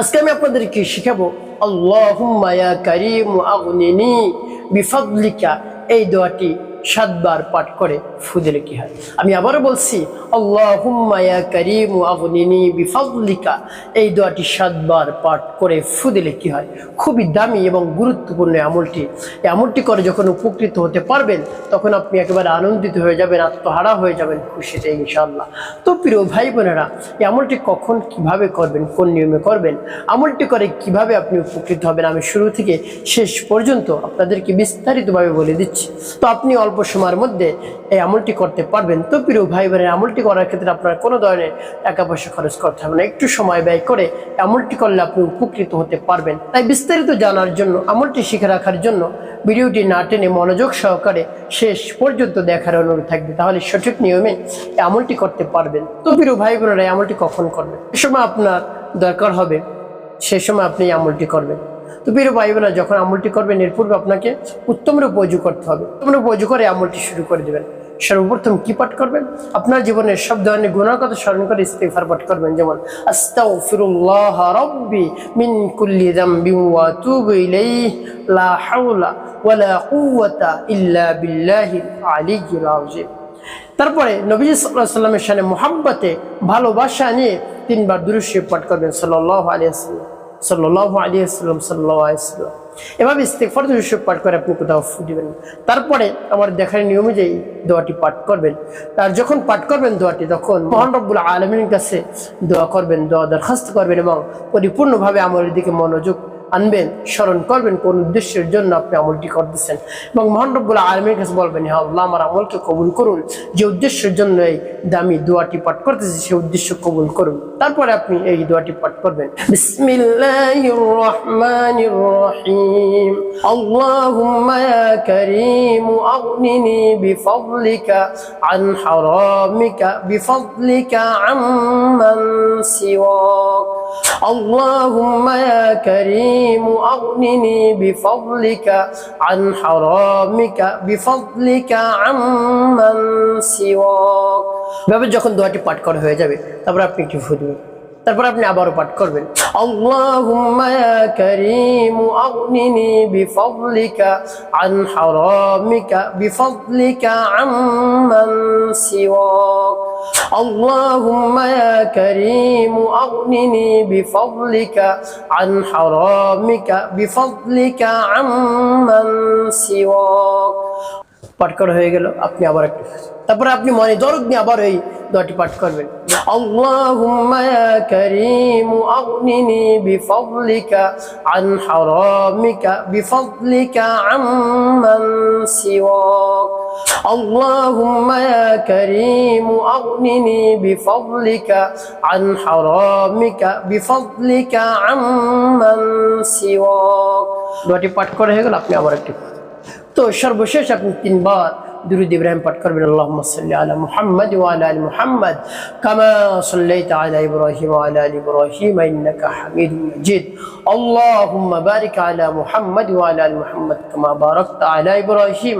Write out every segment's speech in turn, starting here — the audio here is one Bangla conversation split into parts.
আজকে আমি আপনাদেরকে শিখাবো আল্লাহ কারীম আগনিনি বিফাদলিকা। এই দোয়াটি সাতবার পাঠ করে ফু দিলে কি হয়? আমি আবারও বলছি আগনিনি এই দোয়াটি সাতবার পাঠ করে ফু দিলে কি হয়? খুবই দামি এবং গুরুত্বপূর্ণ আমলটি। এই আমলটি করে যখন উপকৃত হতে পারবেন, তখন আপনি একেবারে আনন্দিত হয়ে যাবেন, আত্মহারা হয়ে যাবেন খুশিতে ইনশাল্লাহ তো প্রিয় ভাই বোনেরা এই আমলটি কখন কীভাবে করবেন, কোন নিয়মে করবেন, আমলটি করে কীভাবে আপনি উপকৃত হবেন, আমি শুরু থেকে শেষ পর্যন্ত আপনাদেরকে বিস্তারিতভাবে বলে দিচ্ছি। তো আপনি অল্প সময়ের মধ্যে এই আমলটি করতে পারবেন। তো প্রিয় ভাই বোনের আমলটি করার ক্ষেত্রে আপনার কোনো ধরনের টাকা পয়সা খরচ করতে হবে না। একটু সময় ব্যয় করে আমলটি করলে আপনি উপকৃত হতে পারবেন। তাই বিস্তারিত জানার জন্য, আমলটি শিখে রাখার জন্য ভিডিওটি না টেনে মনোযোগ সহকারে শেষ পর্যন্ত দেখার অনুরোধ থাকবে। তাহলে সঠিক নিয়মে এই আমলটি করতে পারবেন। তো প্রিয় ভাই বোনেরা আমলটি কখন করবেন? এ সময় আপনার দরকার হবে, সে সময় আপনি আমলটি করবেন। তো প্রিয় ভাই বোনেরা যখন আমলটি করবেন, এর পূর্বে আপনাকে উত্তম রূপ অজু করতে হবে। উত্তম রূপ অজু করে আমলটি শুরু করে দেবেন। সর্বপ্রথম কি পাঠ করবেন? আপনার জীবনের সব ধরনের গুণার কথা স্মরণ করে ইস্তেফার পাঠ করবেন। যেমন মিন তারপরে নবী সাল্লামের শানে মোহাব্বতে, ভালোবাসা নিয়ে তিনবার দুরুশরীফ পাঠ করবেন সাল্লাল্লাহু আলাইহি সাল্লাল্লাহু আলী আসসালাম সাল্লাল্লাহু আলাইহি ওয়াসাল্লাম। এভাবে ইস্তেগফার দুরুশরীফ পাঠ করে, আপনি কোথাও দিবেন তারপরে আমার দেখার নিয়ম অনুযায়ী দোয়াটি পাঠ করবেন। আর যখন পাঠ করবেন দোয়াটি, তখন মহান রব্বুল আলমীর কাছে দোয়া করবেন, দোয়া দরখাস্ত করবেন এবং পরিপূর্ণভাবে আমার দিকে মনোযোগ আনবেন স্মরণ করবেন কোন উদ্দেশ্যের জন্য আপনি আমলটি করতেছেন এবং মহান রব্বুল আলমীর কাছে বলবেন হ্যাঁ আল্লাহ আমার আমলকে কবুল করুন যে উদ্দেশ্যের জন্য এই দামি দোয়াটি পাঠ করতেছি সেই উদ্দেশ্য কবুল করুন তারপরে আপনি এই দোয়াটি পাঠ করবেন বিসমিল্লাহির রহমানির রহিম আল্লাহুম্মা ইয়া কারীম আগনিনি বিফadlika عن حرامك بفضلك عمن سواك اللهم يا كريم أغنني بفضلك عن حرامك بفضلك عمن سواك ভাবে যখন দোয়াটি পাঠ করা হয়ে যাবে তারপর আপনি একটু ফুটবেন তারপর আপনি আবারও পাঠ করবেন আল্লাহুম্মা ইয়া কারীম আগনিনি বিফadlika আন হারামিকা বিফadlika আম্মান সিওয়াক اللهم يا كريم أغنني بفضلك عن حرامك بفضلك عمن سواك. পাঠ করা হয়ে গেল, আপনি আবার একটু তারপরে আপনি মনে দরদ নিয়ে আবার ওই দোয়াটি পাঠ করবেন। আল্লাহুম্মা ইয়া কারীম আগনিনি বিফadlika আন হারামিকা বিফadlika আম্মান সিওয়াক। আল্লাহুম্মা ইয়া কারীম আগনিনি বিফadlika আন হারামিকা বিফadlika আম্মান সিওয়াক। দোয়াটি পাঠ করা হয়ে গেল, আপনি আবার একটু তো সর্বশেষ আপনি তিনবার درود إبراهيم بارك اللهم صل على محمد وعلى آل محمد كما صليت على إبراهيم وعلى آل إبراهيم إنك حميد مجيد اللهم بارك على محمد وعلى آل محمد كما باركت على إبراهيم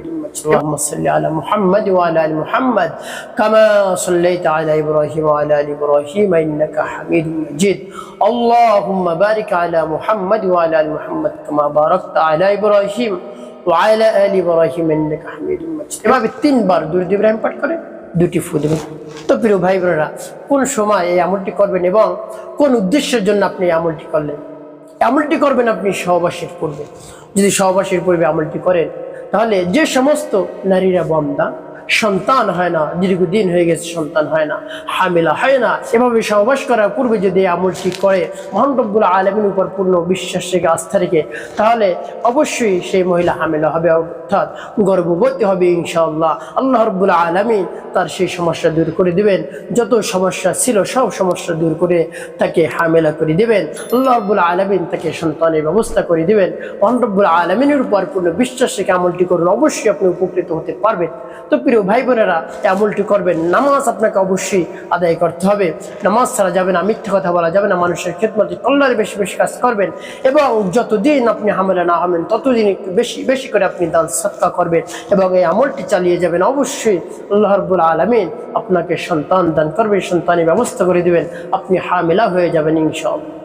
اللهم صل على محمد وعلى آل محمد كما صليت على إبراهيم وعلى آل إبراهيم إنك حميد مجيد اللهم بارك على محمد وعلى آل محمد كما باركت على إبراهيم وعلى آل إبراهيم إنك حميد مجيد এভাবে তিনবার দুরুদ ইব্রাহিম পাঠ করে দুটি ফু দেবেন তো প্রিয় ভাই বোনেরা কোন সময় এই আমলটি করবেন এবং কোন উদ্দেশ্যের জন্য আপনি এই আমলটি করলেন আমলটি করবেন আপনি সহবাসের পূর্বে যদি সহবাসের পূর্বে আমলটি করেন তাহলে যে সমস্ত নারীরা বন্দা সন্তান হয় না, দীর্ঘদিন হয়ে গেছে সন্তান হয় না, হামিলা হয় না। এভাবে সহবাস করার পূর্বে যদি এই আমলটি করে মহানরব্বুল আলমিন উপর পূর্ণ বিশ্বাস রেখে আস্থা রেখে, তাহলে অবশ্যই সেই মহিলা হামিলা হবে, অর্থাৎ গর্ভবতী হবে ইনশাআল্লাহ। আল্লাহ রব্বুল আলমিন তার সেই সমস্যা দূর করে দিবেন, যত সমস্যা ছিল সব সমস্যা দূর করে তাকে হামেলা করে দিবেন। আল্লাহ রব্বুল আলমিন তাকে সন্তানের ব্যবস্থা করে দিবেন। মহানরব্বুল আলমিনের উপর পূর্ণ বিশ্বাস রেখে আমলটি করুন, অবশ্যই আপনি উপকৃত হতে পারবেন। তো প্রিয় প্রিয় ভাই বোনেরা এই আমলটি করবেন। নামাজ আপনাকে অবশ্যই আদায় করতে হবে। নামাজ ছাড়া যাবে না, মিথ্যা কথা বলা যাবে না, মানুষের খেদমতে কল্যাণে বেশি বেশি কাজ করবেন এবং যতদিন আপনি হামেলা না হবেন ততদিন একটু বেশি বেশি করে আপনি দান সৎকা করবেন এবং এই আমলটি চালিয়ে যাবেন। অবশ্যই আল্লাহ রব্বুল আলমিন আপনাকে সন্তান দান করবে সন্তানের ব্যবস্থা করে দেবেন। আপনি হামেলা হয়ে যাবেন ইনশাআল্লাহ।